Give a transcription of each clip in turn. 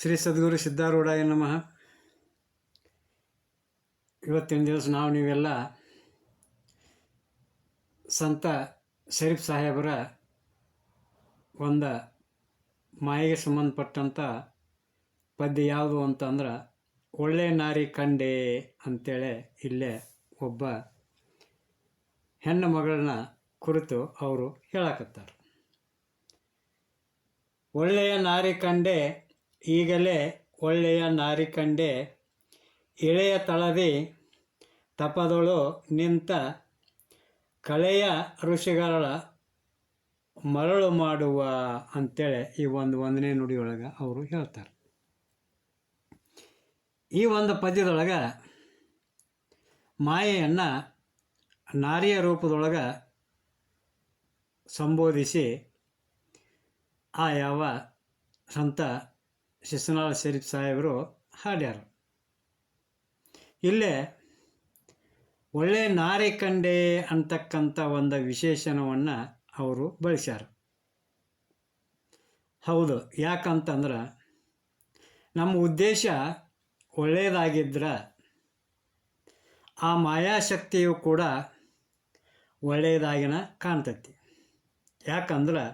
ಶ್ರೀ ಸದ್ಗುರು ಸಿದ್ಧಾರೂಢಾಯ ನಮಃ. ಇವತ್ತಿನ ದಿವಸ ನಾವು ನೀವೆಲ್ಲ ಸಂತ ಶರೀಫ್ ಸಾಹೇಬರ ಒಂದು ಮಾಯಿಗೆ ಸಂಬಂಧಪಟ್ಟಂಥ ಪದ್ಯ ಯಾವುದು ಅಂತಂದ್ರೆ, ಒಳ್ಳೆ ನಾರಿ ಕಂಡೆ ಅಂತೇಳಿ ಇಲ್ಲೇ ಒಬ್ಬ ಹೆಣ್ಣು ಮಗಳನ್ನ ಕುರಿತು ಅವರು ಹೇಳಕತ್ತಾರೆ. ಒಳ್ಳೆಯ ನಾರಿ ಕಂಡೆ ಈಗಲೇ ಒಳ್ಳೆಯ ನಾರಿಕಂಡೆ ಎಳೆಯ ತಳದಿ ತಪದೊಳು ನಿಂತ ಕಳೆಯ ಋಷಿಗಳ ಮರಳು ಮಾಡುವ ಅಂತೇಳಿ ಈ ಒಂದು ಒಂದನೇ ನುಡಿಯೊಳಗೆ ಅವರು ಹೇಳ್ತಾರೆ. ಈ ಒಂದು ಪದ್ಯದೊಳಗೆ ಮಾಯೆಯನ್ನು ನಾರಿಯ ರೂಪದೊಳಗೆ ಸಂಬೋಧಿಸಿ ಆ ಯಾವ ಸಂತ ಶಿಶುನಾಳ ಶರೀಫ್ ಸಾಹೇಬರು ಹಾಡ್ಯಾರ. ಇಲ್ಲೇ ಒಳ್ಳೆ ನಾರಿ ಕಂಡೆ ಅಂತಕ್ಕಂಥ ಒಂದು ವಿಶೇಷಣವನ್ನು ಅವರು ಬಳಸ್ಯಾರ. ಹೌದು, ಯಾಕಂತಂದ್ರೆ ನಮ್ಮ ಉದ್ದೇಶ ಒಳ್ಳೆಯದಾಗಿದ್ರೆ ಆ ಮಾಯಾಶಕ್ತಿಯು ಕೂಡ ಒಳ್ಳೆಯದಾಗಿನ ಕಾಣ್ತೈತಿ. ಯಾಕಂದ್ರೆ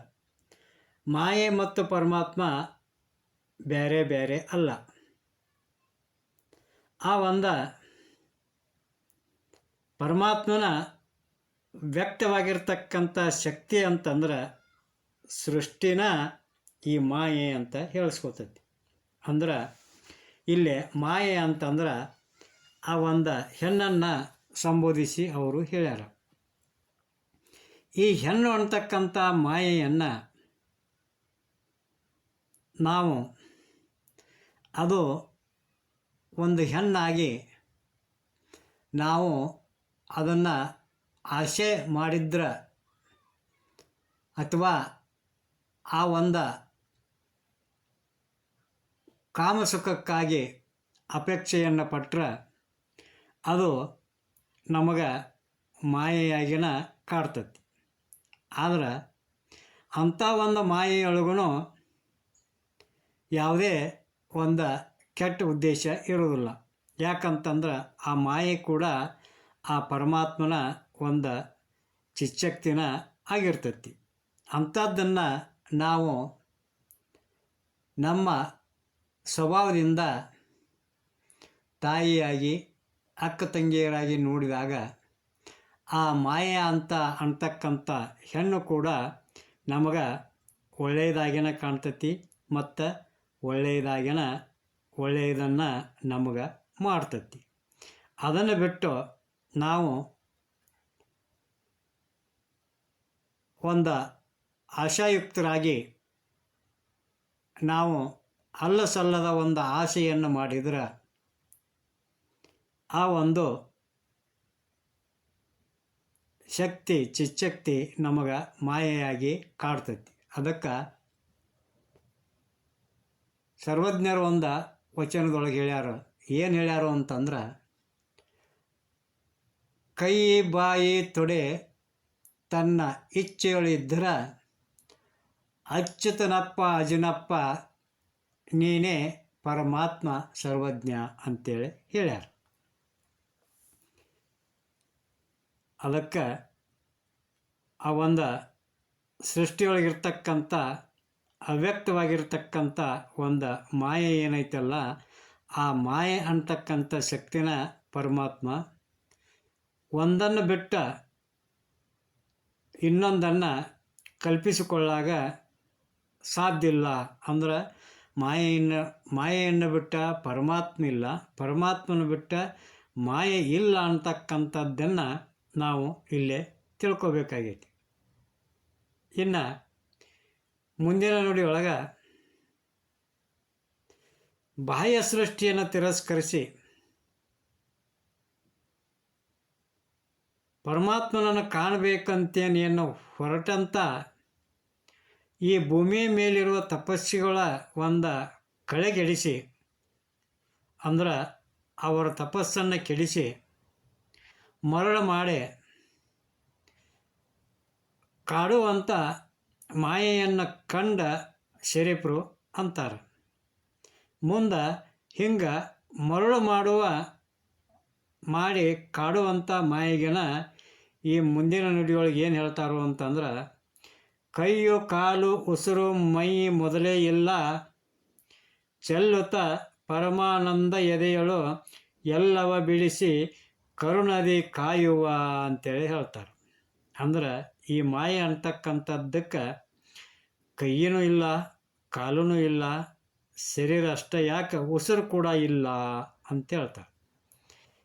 ಮಾಯೆ ಮತ್ತು ಪರಮಾತ್ಮ ಬೇರೆ ಬೇರೆ ಅಲ್ಲ. ಆ ಒಂದ ಪರಮಾತ್ಮನ ವ್ಯಕ್ತವಾಗಿರ್ತಕ್ಕಂಥ ಶಕ್ತಿ ಅಂತಂದ್ರೆ ಸೃಷ್ಟಿನ ಈ ಮಾಯೆ ಅಂತ ಹೇಳಿಸ್ಕೊತೈತಿ. ಅಂದ್ರೆ ಇಲ್ಲಿ ಮಾಯೆ ಅಂತಂದ್ರೆ ಆ ಒಂದು ಹೆಣ್ಣನ್ನು ಸಂಬೋಧಿಸಿ ಅವರು ಹೇಳ್ಯಾರ. ಈ ಹೆಣ್ಣು ಅಂತಕ್ಕಂಥ ಮಾಯೆಯನ್ನು ನಾವು ಅದು ಒಂದು ಹೆಣ್ಣಾಗಿ ನಾವು ಅದನ್ನು ಆಸೆ ಮಾಡಿದ್ರೆ ಅಥವಾ ಆ ಒಂದು ಕಾಮಸುಖಕ್ಕಾಗಿ ಅಪೇಕ್ಷೆಯನ್ನು ಪಟ್ಟರೆ ಅದು ನಮಗೆ ಮಾಯೆಯಾಗಿನ ಕಾಡ್ತತಿ. ಆದ್ರೆ ಅಂಥ ಒಂದು ಮಾಯೆಯೊಳಗೂ ಯಾವುದೇ ಒಂದು ಕೆಟ್ಟ ಉದ್ದೇಶ ಇರೋದಿಲ್ಲ ಯಾಕಂತಂದ್ರೆ ಆ ಮಾಯೆ ಕೂಡ ಆ ಪರಮಾತ್ಮನ ಒಂದು ಚಿಚ್ಚಕ್ತಿನ ಆಗಿರ್ತೈತಿ. ಅಂಥದ್ದನ್ನು ನಾವು ನಮ್ಮ ಸ್ವಭಾವದಿಂದ ತಾಯಿಯಾಗಿ, ಅಕ್ಕ ತಂಗಿಯರಾಗಿ ನೋಡಿದಾಗ ಆ ಮಾಯೆ ಅಂತ ಅಂತಕ್ಕಂಥ ಹೆಣ್ಣು ಕೂಡ ನಮಗೆ ಒಳ್ಳೆಯದಾಗಿನ ಕಾಣ್ತತಿ, ಮತ್ತು ಒಳ್ಳೆಯದಾಗಿನ ಒಳ್ಳೆಯದನ್ನು ನಮಗೆ ಮಾಡ್ತತಿ. ಅದನ್ನು ಬಿಟ್ಟು ನಾವು ಒಂದು ಆಶಾಯುಕ್ತರಾಗಿ ನಾವು ಅಲ್ಲ ಸಲ್ಲದ ಒಂದು ಆಸೆಯನ್ನು ಮಾಡಿದರೆ ಆ ಒಂದು ಶಕ್ತಿ, ಚಿಚ್ಚಕ್ತಿ ನಮಗೆ ಮಾಯೆಯಾಗಿ ಕಾಡ್ತೈತಿ. ಅದಕ್ಕೆ ಸರ್ವಜ್ಞರು ಒಂದು ವಚನದೊಳಗೆ ಹೇಳ್ಯಾರ. ಏನು ಹೇಳ್ಯಾರು ಅಂತಂದ್ರೆ, ಕೈ ಬಾಯಿ ತೊಡೆ ತನ್ನ ಇಚ್ಛೆಯೊಳಿದ್ರೆ ಅಚ್ಚುತನಪ್ಪ ಅಜನಪ್ಪ, ನೀನೇ ಪರಮಾತ್ಮ ಸರ್ವಜ್ಞ ಅಂತೇಳಿ ಹೇಳ್ಯಾರ. ಅದಕ್ಕೆ ಆ ಒಂದು ಸೃಷ್ಟಿಯೊಳಗಿರ್ತಕ್ಕಂಥ ಅವ್ಯಕ್ತವಾಗಿರ್ತಕ್ಕಂಥ ಒಂದು ಮಾಯೆ ಏನೈತಲ್ಲ, ಆ ಮಾಯೆ ಅಂತಕ್ಕಂಥ ಶಕ್ತಿನ ಪರಮಾತ್ಮ ಒಂದನ್ನು ಬಿಟ್ಟ ಇನ್ನೊಂದನ್ನು ಕಲ್ಪಿಸಿಕೊಳ್ಳಾಗ ಸಾಧ್ಯ ಇಲ್ಲ ಅಂದ್ರೆ ಮಾಯೆಯನ್ನು ಮಾಯೆಯನ್ನು ಬಿಟ್ಟ ಪರಮಾತ್ಮ ಇಲ್ಲ. ಪರಮಾತ್ಮನ ಬಿಟ್ಟ ಮಾಯೆ ಇಲ್ಲ ಅಂತಕ್ಕಂಥದ್ದನ್ನು ನಾವು ಇಲ್ಲೇ ತಿಳ್ಕೊಬೇಕಾಗೈತಿ. ಇನ್ನು ಮುಂದಿನ ನುಡಿ ಒಳಗೆ. ಬಾಹ್ಯ ಸೃಷ್ಟಿಯನ್ನು ತಿರಸ್ಕರಿಸಿ. ಪರಮಾತ್ಮನನ್ನು ಕಾಣಬೇಕಂತೇನೇನು ಹೊರಟಂತ ಈ ಭೂಮಿಯ ಮೇಲಿರುವ ತಪಸ್ಸಿಗಳ ಒಂದು ಕಳೆಗೆಡಿಸಿ. ಅಂದ್ರೆ ಅವರ ತಪಸ್ಸನ್ನು ಕೆಡಿಸಿ ಮರಳು ಮಾಡಿ ಕಾಡುವಂಥ ಮಾಯೆಯನ್ನು ಕಂಡ ಶರೀಫರು ಅಂತಾರೆ. ಮುಂದೆ ಹಿಂಗೆ ಮರಳು ಮಾಡುವ ಮಾಡಿ ಕಾಡುವಂಥ ಮಾಯಿಗೆನ ಈ ಮುಂದಿನ ನುಡಿಯೊಳಗೆ ಏನು ಹೇಳ್ತಾರೋ ಅಂತಂದ್ರೆ, ಕೈಯು, ಕಾಲು, ಉಸಿರು, ಮೈ ಮೊದಲೇ ಇಲ್ಲ ಚೆಲ್ಲುತ್ತ ಪರಮಾನಂದ ಎದೆಯಳು ಎಲ್ಲವ ಬಿಡಿಸಿ ಕರುಣದಿ ಕಾಯುವ ಅಂತೇಳಿ ಹೇಳ್ತಾರೆ. ಅಂದ್ರೆ ಈ ಮಾಯೆ ಅಂತಕ್ಕಂಥದ್ದಕ್ಕೆ ಕೈಯೂ ಇಲ್ಲ ಕಾಲೂ ಇಲ್ಲ, ಶರೀರ ಅಷ್ಟೇ ಯಾಕೆ ಉಸಿರು ಕೂಡ ಇಲ್ಲ ಅಂತ ಹೇಳ್ತಾರೆ.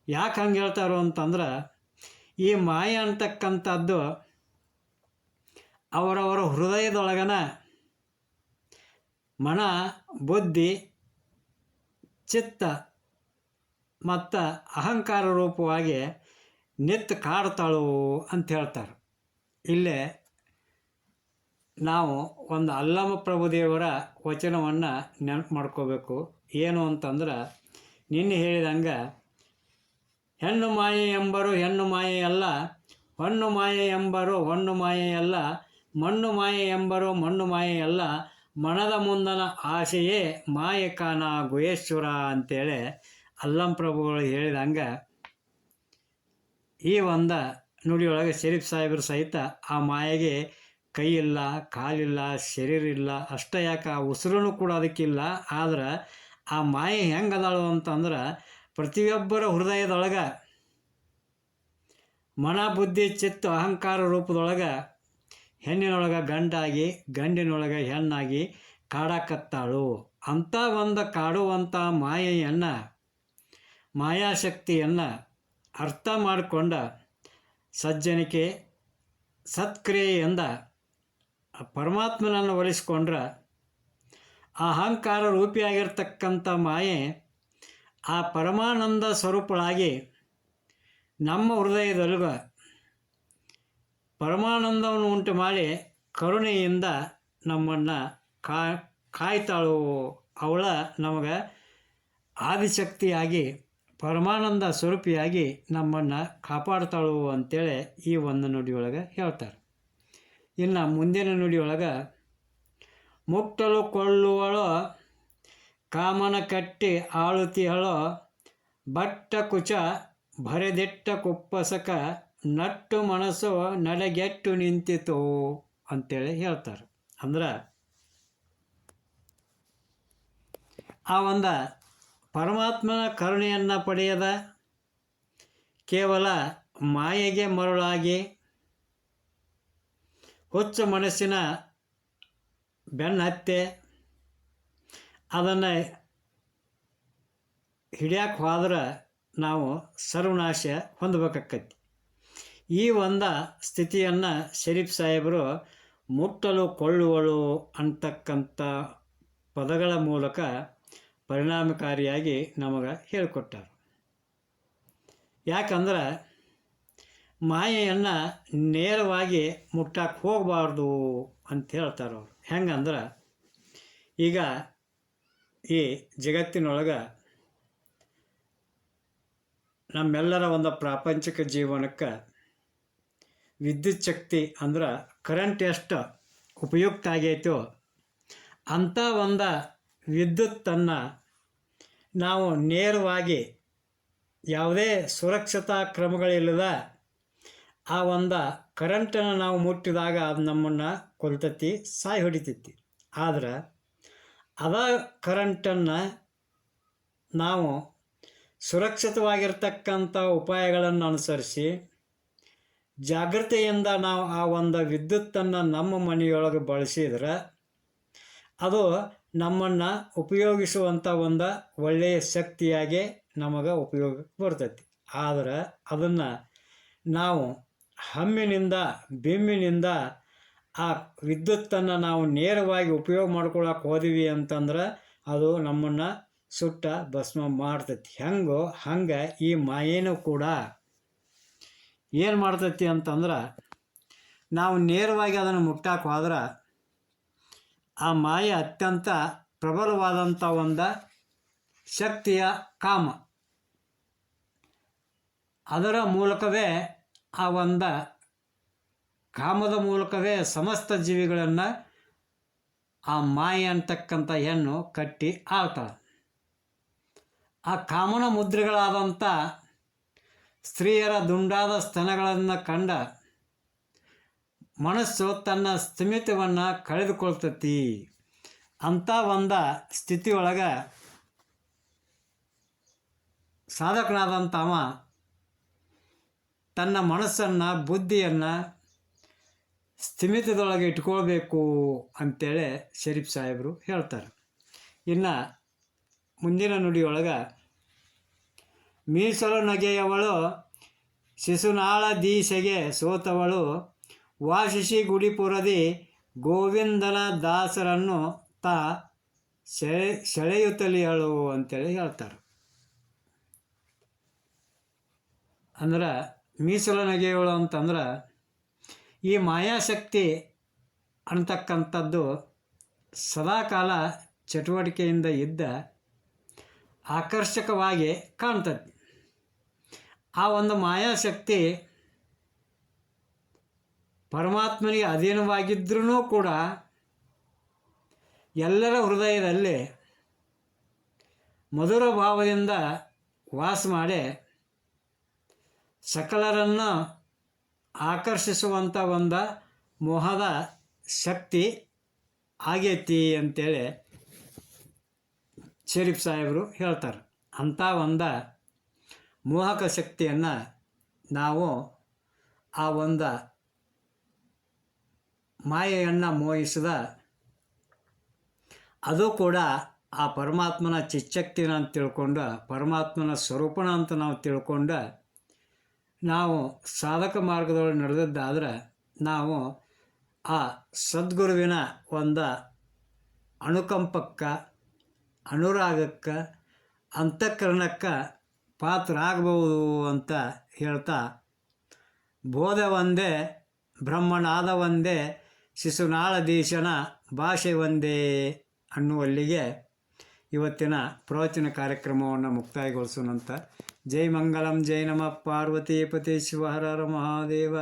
ಯಾಕೆ ಹಂಗೆ ಹೇಳ್ತಾರೋ ಅಂತಂದ್ರೆ, ಈ ಮಾಯ ಅಂತಕ್ಕಂಥದ್ದು ಅವರವರ ಹೃದಯದೊಳಗನ ಮನ, ಬುದ್ಧಿ, ಚಿತ್ತ ಮತ್ತು ಅಹಂಕಾರ ರೂಪವಾಗಿ ನಿತ್ತು ಕಾಡ್ತಾಳು ಅಂತ ಹೇಳ್ತಾರೆ. ಇಲ್ಲೇ ನಾವು ಒಂದು ಅಲ್ಲಮ ಪ್ರಭುದೇವರ ವಚನವನ್ನು ನೆನಪು ಮಾಡ್ಕೋಬೇಕು. ಏನು ಅಂತಂದ್ರೆ, ನಿನ್ನೆ ಹೇಳಿದಂಗೆ, ಹೆಣ್ಣು ಮಾಯೆ ಎಂಬರು ಹೆಣ್ಣು ಮಾಯೆಯಲ್ಲ ಹೊಣ್ಣು ಮಾಯೆ ಎಂಬರು ಹೊಣ್ಣು ಮಾಯೆಯಲ್ಲ ಮಣ್ಣು ಮಾಯೆ ಎಂಬರು ಮಣ್ಣು ಮಾಯೆಯಲ್ಲ ಮನದ ಮುಂದನ ಆಸೆಯೇ ಮಾಯಕಾನ ಗುಹೇಶ್ವರ ಅಂತೇಳಿ ಅಲ್ಲಂ ಪ್ರಭುಗಳು ಹೇಳಿದಂಗೆ, ಈ ಒಂದು ನುಡಿಯೊಳಗೆ ಶರೀಫ್ ಸಾಹೇಬರು ಸಹಿತ ಆ ಮಾಯೆಗೆ ಕೈ ಇಲ್ಲ ಕಾಲಿಲ್ಲ ಶರೀರ ಇಲ್ಲ ಅಷ್ಟೇ ಯಾಕೆ? ಆ ಉಸಿರು ಕೂಡ ಅದಕ್ಕಿಲ್ಲ. ಆದ್ರೆ ಆ ಮಾಯೆ ಹೆಂಗೆ ಅದಾಳು ಅಂತಂದ್ರೆ ಪ್ರತಿಯೊಬ್ಬರ ಹೃದಯದೊಳಗೆ ಮನ ಬುದ್ಧಿ ಚಿತ್ತ, ಅಹಂಕಾರ ರೂಪದೊಳಗೆ ಹೆಣ್ಣಿನೊಳಗೆ ಗಂಡಾಗಿ, ಗಂಡಿನೊಳಗೆ ಹೆಣ್ಣಾಗಿ ಕಾಡಕತ್ತಾಳು. ಅಂಥ ಒಂದು ಕಾಡುವಂಥ ಮಾಯೆಯನ್ನು, ಮಾಯಾಶಕ್ತಿಯನ್ನು ಅರ್ಥ ಮಾಡಿಕೊಂಡ ಸಜ್ಜನಿಕೆ ಸತ್ಕ್ರಿಯೆಯಿಂದ ಆ ಪರಮಾತ್ಮನನ್ನು ಒಲಿಸ್ಕೊಂಡ್ರೆ ಆ ಅಹಂಕಾರ ರೂಪಿಯಾಗಿರ್ತಕ್ಕಂಥ ಮಾಯೆ ಆ ಪರಮಾನಂದ ಸ್ವರೂಪಳಾಗಿ ನಮ್ಮ ಹೃದಯದೊಳಗ ಪರಮಾನಂದವನ್ನು ಉಂಟು ಮಾಡಿ ಕರುಣೆಯಿಂದ ನಮ್ಮನ್ನು ಕಾ ಕಾಯ್ತಾಳು ಅವಳ ನಮಗೆ ಆದಿಶಕ್ತಿಯಾಗಿ ಪರಮಾನಂದ ಸ್ವರೂಪಿಯಾಗಿ ನಮ್ಮನ್ನು ಕಾಪಾಡ್ತಾಳು ಅಂತೇಳಿ ಈ ಒಂದು ನುಡಿಯೊಳಗೆ ಹೇಳ್ತಾರೆ. ಇನ್ನು ಮುಂದಿನ ನುಡಿಯೊಳಗೆ ಮುಟ್ಟಲು ಕೊಳ್ಳುವಳು ಕಾಮನ ಕಟ್ಟಿ ಆಳುತಿಹಳೋ ಬಟ್ಟ ಕುಚ ಭರೆದಿಟ್ಟ ಕುಪ್ಪಸಕ ನಟ್ಟು ಮನಸ್ಸು ನಡೆಗೆಟ್ಟು ನಿಂತಿತು ಅಂತೇಳಿ ಹೇಳ್ತಾರೆ. ಅಂದ್ರೆ, ಆ ಒಂದು ಪರಮಾತ್ಮನ ಕರುಣೆಯನ್ನು ಪಡೆಯದ ಕೇವಲ ಮಾಯೆಗೆ ಮರುಳಾಗಿ ಹುಚ್ಚ ಮನಸ್ಸಿನ ಬೆನ್ನತ್ತೆ, ಅದನ್ನು ಹಿಡಿಯಕ್ಕೆ ಹೋದ್ರೆ ನಾವು ಸರ್ವನಾಶ ಹೊಂದಬೇಕಾಕೈತಿ ಈ ಒಂದು ಸ್ಥಿತಿಯನ್ನು ಶರೀಫ್ ಸಾಹೇಬರು ಮುಟ್ಟಲು ಕೊಳ್ಳುವಳು ಅಂತಕ್ಕಂಥ ಪದಗಳ ಮೂಲಕ ಪರಿಣಾಮಕಾರಿಯಾಗಿ ನಮಗೆ ಹೇಳಿಕೊಟ್ಟಾರ. ಯಾಕಂದ್ರೆ ಮಾಯೆಯನ್ನು ನೇರವಾಗಿ ಮುಟ್ಟಕ್ಕೆ ಹೋಗಬಾರ್ದು ಅಂತ ಹೇಳ್ತಾರೆ ಅವರು. ಹೆಂಗಂದ್ರೆ, ಈಗ ಈ ಜಗತ್ತಿನೊಳಗೆ ನಮ್ಮೆಲ್ಲರ ಒಂದು ಪ್ರಾಪಂಚಿಕ ಜೀವನಕ್ಕೆ ವಿದ್ಯುತ್ ಶಕ್ತಿ ಅಂದ್ರೆ ಕರೆಂಟ್ ಎಷ್ಟು ಉಪಯುಕ್ತ ಆಗೈತೋ ಅಂಥ ಒಂದು ವಿದ್ಯುತ್ತನ್ನು ನಾವು ನೇರವಾಗಿ ಯಾವುದೇ ಸುರಕ್ಷತಾ ಕ್ರಮಗಳಿಲ್ಲದ ಆ ಒಂದು ಕರೆಂಟನ್ನು ನಾವು ಮುಟ್ಟಿದಾಗ ಅದು ನಮ್ಮನ್ನು ಕೊಲ್ತತಿ, ಸಾಯಿ ಹೊಡಿತೈತಿ. ಆದ್ರೆ ಅದ ಕರೆಂಟನ್ನು ನಾವು ಸುರಕ್ಷಿತವಾಗಿರ್ತಕ್ಕಂಥ ಉಪಾಯಗಳನ್ನು ಅನುಸರಿಸಿ ಜಾಗೃತೆಯಿಂದ ನಾವು ಆ ಒಂದು ವಿದ್ಯುತ್ತನ್ನು ನಮ್ಮ ಮನೆಯೊಳಗೆ ಬಳಸಿದ್ರೆ ಅದು ನಮ್ಮನ್ನು ಉಪಯೋಗಿಸುವಂಥ ಒಂದು ಒಳ್ಳೆಯ ಶಕ್ತಿಯಾಗಿ ನಮಗೆ ಉಪಯೋಗಕ್ಕೆ ಬರ್ತೈತಿ. ಆದರೆ ಅದನ್ನು ನಾವು ಹಮ್ಮಿನಿಂದ ಬೆಮ್ಮಿನಿಂದ ಆ ವಿದ್ಯುತ್ತನ್ನು ನಾವು ನೇರವಾಗಿ ಉಪಯೋಗ ಮಾಡ್ಕೊಳಕ್ಕೆ ಹೋದಿವಿ ಅಂತಂದ್ರೆ ಅದು ನಮ್ಮನ್ನು ಸುಟ್ಟ ಭಸ್ಮ ಮಾಡ್ತೈತಿ. ಹೆಂಗೋ ಹಂಗೆ ಈ ಮಾಯೇನೂ ಕೂಡ ಏನು ಮಾಡ್ತೈತಿ ಅಂತಂದ್ರೆ ನಾವು ನೇರವಾಗಿ ಅದನ್ನು ಮುಟ್ಟಕ್ಕೆ ಹೋದ್ರೆ ಆ ಮಾಯ ಅತ್ಯಂತ ಪ್ರಬಲವಾದಂಥ ಒಂದು ಶಕ್ತಿಯ ಕಾಮ. ಅದರ ಮೂಲಕವೇ ಆ ಒಂದು ಕಾಮದ ಮೂಲಕವೇ ಸಮಸ್ತ ಜೀವಿಗಳನ್ನು ಆ ಮಾಯ ಅಂತಕ್ಕಂಥ ಹೆಣ್ಣು ಕಟ್ಟಿ ಆಳ್ತಾಳೆ. ಆ ಕಾಮನ ಮುದ್ರೆಗಳಾದಂಥ ಸ್ತ್ರೀಯರ ದುಂಡಾದ ಸ್ತನಗಳನ್ನು ಕಂಡ ಮನಸ್ಸು ತನ್ನ ಸ್ಥಿಮಿತವನ್ನು ಕಳೆದುಕೊಳ್ತತಿ. ಅಂಥ ಒಂದು ಸ್ಥಿತಿಯೊಳಗೆ ಸಾಧಕನಾದಂಥವ ತನ್ನ ಮನಸ್ಸನ್ನು, ಬುದ್ಧಿಯನ್ನು ಸ್ಥಿಮಿತದೊಳಗೆ ಇಟ್ಕೊಳ್ಬೇಕು ಅಂತೇಳಿ ಶರೀಫ್ ಸಾಹೇಬರು ಹೇಳ್ತಾರೆ. ಇನ್ನು ಮುಂದಿನ ನುಡಿಯೊಳಗೆ, ಮೀಸಲು ನಗೆಯವಳು ಶಿಶುನಾಳ ದೀಸೆಗೆ ಸೋತವಳು, ವಾಸಿಸಿ ಗುಡಿಪುರದಿ ಗೋವಿಂದನ ದಾಸರನ್ನು ತಾ ಸೆಳೆ ಸೆಳೆಯುತ್ತಲಿಯಳು ಅಂತೇಳಿ ಹೇಳ್ತಾರೆ. ಅಂದ್ರೆ ಮೀಸಲು ನಗೆಯವಳು ಅಂತಂದ್ರೆ ಈ ಮಾಯಾಶಕ್ತಿ ಅಂತಕ್ಕಂಥದ್ದು ಸದಾಕಾಲ ಚಟುವಟಿಕೆಯಿಂದ ಇದ್ದ ಆಕರ್ಷಕವಾಗಿ ಕಾಣ್ತದೆ. ಆ ಒಂದು ಮಾಯಾಶಕ್ತಿ ಪರಮಾತ್ಮನಿಗೆ ಅಧೀನವಾಗಿದ್ರೂ ಕೂಡ ಎಲ್ಲರ ಹೃದಯದಲ್ಲಿ ಮಧುರ ಭಾವದಿಂದ ವಾಸ ಮಾಡಿ ಸಕಲರನ್ನು ಆಕರ್ಷಿಸುವಂಥ ಒಂದು ಮೋಹದ ಶಕ್ತಿ ಆಗೈತಿ ಅಂತೇಳಿ ಶರೀಫ್ ಸಾಹೇಬರು ಹೇಳ್ತಾರೆ. ಅಂಥ ಒಂದು ಮೋಹಕ ಶಕ್ತಿಯನ್ನು ನಾವು ಆ ಒಂದು ಮಾಯೆಯನ್ನು ಮೋಹಿಸಿದ ಅದು ಕೂಡ ಆ ಪರಮಾತ್ಮನ ಚಿಚ್ಚಕ್ತಿನ ಅಂತ ತಿಳ್ಕೊಂಡು, ಪರಮಾತ್ಮನ ಸ್ವರೂಪಣ ಅಂತ ನಾವು ತಿಳ್ಕೊಂಡು ನಾವು ಸಾಧಕ ಮಾರ್ಗದೊಳಗೆ ನಡೆದದ್ದಾದ್ರೆ ನಾವು ಆ ಸದ್ಗುರುವಿನ ಒಂದು ಅನುಕಂಪಕ್ಕೆ, ಅನುರಾಗಕ್ಕೆ, ಅಂತಃಕರಣಕ್ಕೆ ಪಾತ್ರ ಆಗಬಹುದು ಅಂತ ಹೇಳ್ತಾ, ಬೋಧ ಒಂದೇ, ಬ್ರಹ್ಮನಾದ ಒಂದೇ ಶಿಶುನಾಳಧೀಶನ ಭಾಷೆ ಒಂದೇ ಅನ್ನುವಲ್ಲಿಗೆ ಇವತ್ತಿನ ಪ್ರವಚನ ಕಾರ್ಯಕ್ರಮವನ್ನು ಮುಕ್ತಾಯಗೊಳಿಸೋಣಂತ. ಜೈ ಮಂಗಲಂ, ಜೈ ನಮಃ ಪಾರ್ವತಿ ಪತಿ ಶಿವಹರ ಮಹಾದೇವ.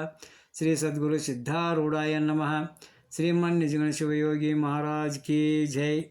ಶ್ರೀ ಸದ್ಗುರು ಸಿದ್ಧಾರೂಢಾಯ ನಮಃ. ಶ್ರೀಮನ್ ನಿಜಗಣ ಶಿವಯೋಗಿ ಮಹಾರಾಜ್ ಕಿ ಜೈ.